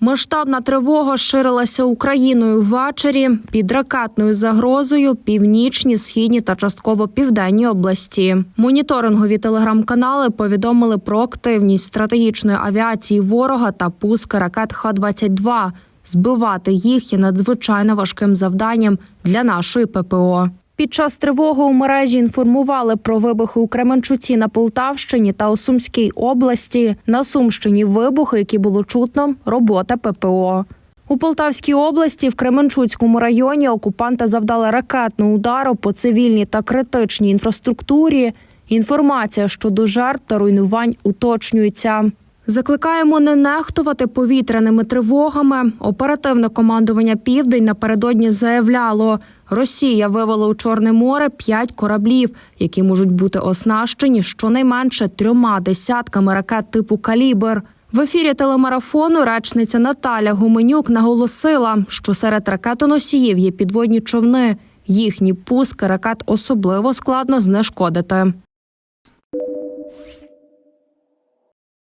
Масштабна тривога ширилася Україною ввечері під ракетною загрозою північні, східні та частково південні області. Моніторингові телеграм-канали повідомили про активність стратегічної авіації ворога та пуски ракет Х-22. Збивати їх є надзвичайно важким завданням для нашої ППО. Під час тривоги у мережі інформували про вибухи у Кременчуці на Полтавщині та у Сумській області. На Сумщині вибухи, які було чутно, робота ППО. У Полтавській області в Кременчуцькому районі окупанти завдали ракетного удару по цивільній та критичній інфраструктурі. Інформація щодо жертв та руйнувань уточнюється. Закликаємо не нехтувати повітряними тривогами. Оперативне командування Південь напередодні заявляло, Росія вивела у Чорне море п'ять кораблів, які можуть бути оснащені щонайменше трьома десятками ракет типу Калібр. В ефірі телемарафону речниця Наталя Гуменюк наголосила, що серед ракетоносіїв є підводні човни. Їхні пуски ракет особливо складно знешкодити.